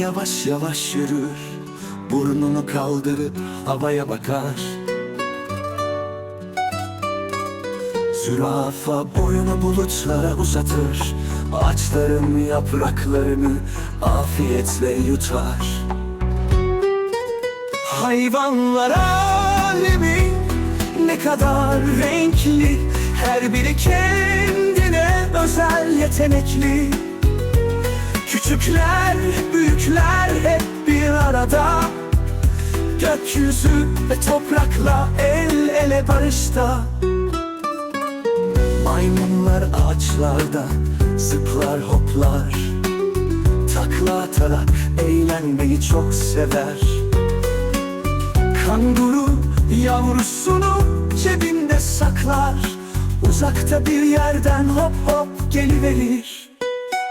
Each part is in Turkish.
yavaş yavaş yürür Burnunu kaldırıp havaya bakar. Zürafa boyunu bulutlara uzatır Ağaçların yapraklarını afiyetle yutar. Hayvanlar alemi ne kadar renkli Her biri kendine özel yetenekli Küçükler, büyükler hep bir arada. Gökyüzü ve toprakla el ele barışta. Maymunlar ağaçlarda zıplar hoplar. Takla atarak eğlenmeyi çok sever. Kanguru yavrusunu cebinde saklar. Uzakta bir yerden hop hop geliverir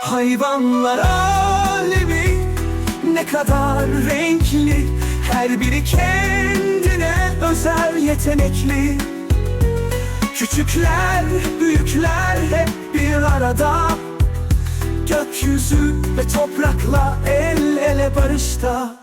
Hayvanlar alemi ne kadar renkli. Her biri kendine özel yetenekli. Küçükler, büyükler hep bir arada. Gökyüzü ve toprakla el ele barışta